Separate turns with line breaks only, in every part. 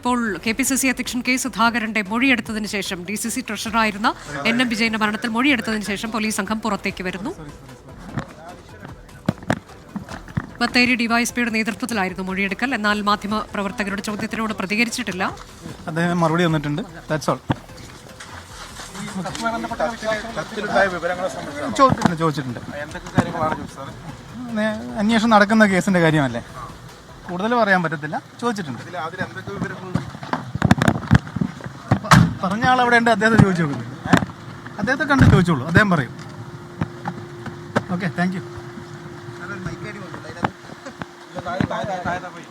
ഇപ്പോൾ K P C C അധ്യക്ഷൻ K സുധാകരന്റെ മൊഴിയെടുത്തതിന് ശേഷം ഡി സി സി ട്രഷറായിരുന്ന എൻ എം വിജയന്റെ മരണത്തിൽ മൊഴിയെടുത്തതിന് ശേഷം പോലീസ് സംഘം പുറത്തേക്ക് വരുന്നു ബത്തേരി ഡിവൈഎസ്പിയുടെ നേതൃത്വത്തിലായിരുന്നു മൊഴിയെടുക്കൽ എന്നാൽ മാധ്യമ പ്രവർത്തകരുടെ ചോദ്യത്തിനോട് പ്രതികരിച്ചിട്ടില്ല
അദ്ദേഹം മറുപടി വന്നിട്ടുണ്ട് ദാറ്റ്സ് ഓൾ ചോദിച്ചിട്ടുണ്ട് ചോദിച്ചിട്ടുണ്ട് അന്വേഷണം നടക്കുന്ന കേസിന്റെ കാര്യമല്ലേ കൂടുതൽ പറയാൻ പറ്റത്തില്ല ചോദിച്ചിട്ടുണ്ട് പറഞ്ഞ ആൾ അവിടെ ഉണ്ട് അദ്ദേഹത്തെ ചോദിച്ചു നോക്കുന്നില്ല അദ്ദേഹത്തെ കണ്ട് ചോദിച്ചോളൂ അദ്ദേഹം പറയും ഓക്കെ താങ്ക് യു താഴെ താഴെ താഴെ പോയി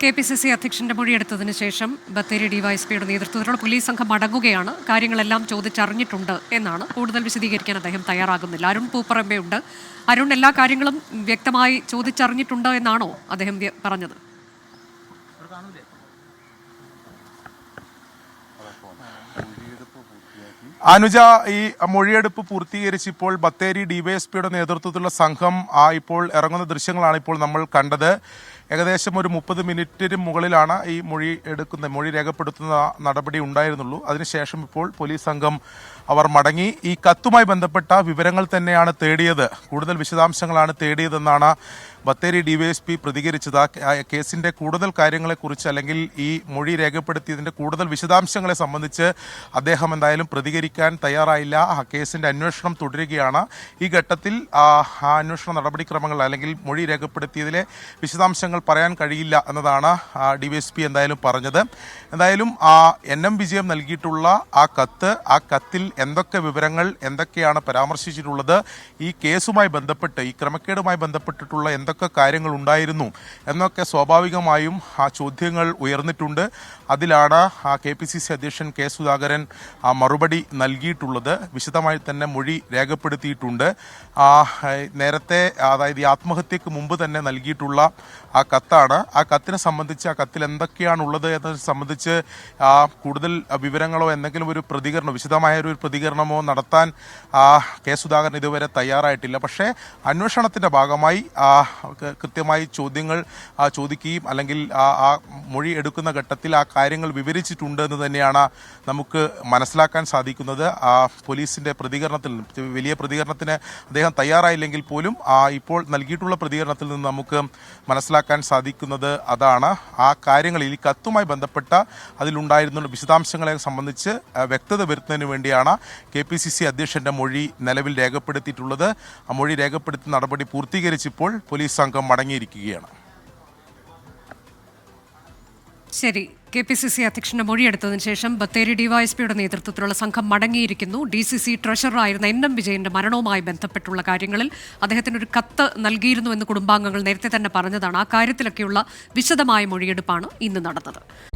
കെ പി സി സി അധ്യക്ഷന്റെ എടുത്തതിനു ശേഷം ബത്തേരി ഡിവൈഎസ്പിയുടെ നേതൃത്വത്തിലുള്ള പോലീസ് സംഘം മടങ്ങുകയാണ് കാര്യങ്ങളെല്ലാം ചോദിച്ചറിഞ്ഞിട്ടുണ്ട് എന്നാണ് കൂടുതൽ വിശദീകരിക്കാൻ അദ്ദേഹം തയ്യാറാകുന്നില്ല അരുൺ പൂപ്പറമ്പയുണ്ട് അരുൺ എല്ലാ കാര്യങ്ങളും വ്യക്തമായി ചോദിച്ചറിഞ്ഞിട്ടുണ്ട് എന്നാണോ അദ്ദേഹം പറഞ്ഞത്
അനുജ ഈ മൊഴിയെടുപ്പ് പൂർത്തീകരിച്ച് ഇപ്പോൾ ബത്തേരി ഡിവൈഎസ്പിയുടെ നേതൃത്വത്തിലുള്ള സംഘം ആ ഇപ്പോൾ ഇറങ്ങുന്ന ദൃശ്യങ്ങളാണ് ഇപ്പോൾ നമ്മൾ കണ്ടത് ഏകദേശം ഒരു മുപ്പത് മിനിറ്റിന് മുകളിലാണ് ഈ മൊഴി എടുക്കുന്ന മൊഴി രേഖപ്പെടുത്തുന്ന നടപടി ഉണ്ടായിരുന്നുള്ളൂ അതിനുശേഷം ഇപ്പോൾ പോലീസ് സംഘം അവർ മടങ്ങി ഈ കത്തുമായി ബന്ധപ്പെട്ട വിവരങ്ങൾ തന്നെയാണ് തേടിയത് കൂടുതൽ വിശദാംശങ്ങളാണ് തേടിയതെന്നാണ് ബത്തേരി പി പ്രതികരിച്ചത് ആ കേസിൻ്റെ കൂടുതൽ കാര്യങ്ങളെക്കുറിച്ച് അല്ലെങ്കിൽ ഈ മൊഴി രേഖപ്പെടുത്തിയതിൻ്റെ കൂടുതൽ വിശദാംശങ്ങളെ സംബന്ധിച്ച് അദ്ദേഹം എന്തായാലും പ്രതികരിക്കാൻ തയ്യാറായില്ല ആ കേസിൻ്റെ അന്വേഷണം തുടരുകയാണ് ഈ ഘട്ടത്തിൽ ആ അന്വേഷണ നടപടിക്രമങ്ങൾ അല്ലെങ്കിൽ മൊഴി രേഖപ്പെടുത്തിയതിലെ വിശദാംശങ്ങൾ പറയാൻ കഴിയില്ല എന്നതാണ് പി എന്തായാലും പറഞ്ഞത് എന്തായാലും ആ എൻ എം വിജയം നൽകിയിട്ടുള്ള ആ കത്ത് ആ കത്തിൽ എന്തൊക്കെ വിവരങ്ങൾ എന്തൊക്കെയാണ് പരാമർശിച്ചിട്ടുള്ളത് ഈ കേസുമായി ബന്ധപ്പെട്ട് ഈ ക്രമക്കേടുമായി ബന്ധപ്പെട്ടിട്ടുള്ള എന്തൊക്കെ എന്തൊക്കെ കാര്യങ്ങൾ ഉണ്ടായിരുന്നു എന്നൊക്കെ സ്വാഭാവികമായും ആ ചോദ്യങ്ങൾ ഉയർന്നിട്ടുണ്ട് അതിലാണ് ആ കെ പി സി സി അധ്യക്ഷൻ കെ സുധാകരൻ ആ മറുപടി നൽകിയിട്ടുള്ളത് വിശദമായി തന്നെ മൊഴി രേഖപ്പെടുത്തിയിട്ടുണ്ട് ആ നേരത്തെ അതായത് ഈ ആത്മഹത്യക്ക് മുമ്പ് തന്നെ നൽകിയിട്ടുള്ള ആ കത്താണ് ആ കത്തിനെ സംബന്ധിച്ച് ആ കത്തിൽ എന്തൊക്കെയാണുള്ളത് എന്നതിനെ സംബന്ധിച്ച് ആ കൂടുതൽ വിവരങ്ങളോ എന്തെങ്കിലും ഒരു പ്രതികരണം വിശദമായ ഒരു പ്രതികരണമോ നടത്താൻ കെ സുധാകരൻ ഇതുവരെ തയ്യാറായിട്ടില്ല പക്ഷേ അന്വേഷണത്തിൻ്റെ ഭാഗമായി ആ കൃത്യമായി ചോദ്യങ്ങൾ ചോദിക്കുകയും അല്ലെങ്കിൽ ആ മൊഴി എടുക്കുന്ന ഘട്ടത്തിൽ ആ കാര്യങ്ങൾ വിവരിച്ചിട്ടുണ്ട് എന്ന് തന്നെയാണ് നമുക്ക് മനസ്സിലാക്കാൻ സാധിക്കുന്നത് ആ പോലീസിൻ്റെ പ്രതികരണത്തിൽ വലിയ പ്രതികരണത്തിന് അദ്ദേഹം തയ്യാറായില്ലെങ്കിൽ പോലും ആ ഇപ്പോൾ നൽകിയിട്ടുള്ള പ്രതികരണത്തിൽ നിന്ന് നമുക്ക് മനസ്സിലാക്കാൻ സാധിക്കുന്നത് അതാണ് ആ കാര്യങ്ങളിൽ ഈ കത്തുമായി ബന്ധപ്പെട്ട അതിലുണ്ടായിരുന്ന വിശദാംശങ്ങളെ സംബന്ധിച്ച് വ്യക്തത വരുത്തുന്നതിന് വേണ്ടിയാണ് കെ പി സി സി അധ്യക്ഷൻ്റെ മൊഴി നിലവിൽ രേഖപ്പെടുത്തിയിട്ടുള്ളത് ആ മൊഴി രേഖപ്പെടുത്തുന്ന നടപടി പൂർത്തീകരിച്ചിപ്പോൾ പോലീസ് സംഘം മടങ്ങിയിരിക്കുകയാണ്
ശരി കെ പി സി സി അധ്യക്ഷന്റെ മൊഴിയെടുത്തതിനു ശേഷം ബത്തേരി ഡിവൈഎസ്പിയുടെ നേതൃത്വത്തിലുള്ള സംഘം മടങ്ങിയിരിക്കുന്നു ഡി സി സി ട്രഷററായിരുന്ന എൻ എം വിജയന്റെ മരണവുമായി ബന്ധപ്പെട്ടുള്ള കാര്യങ്ങളിൽ അദ്ദേഹത്തിന് ഒരു കത്ത് നൽകിയിരുന്നു എന്ന് കുടുംബാംഗങ്ങൾ നേരത്തെ തന്നെ പറഞ്ഞതാണ് ആ കാര്യത്തിലൊക്കെയുള്ള വിശദമായ മൊഴിയെടുപ്പാണ് ഇന്ന് നടന്നത്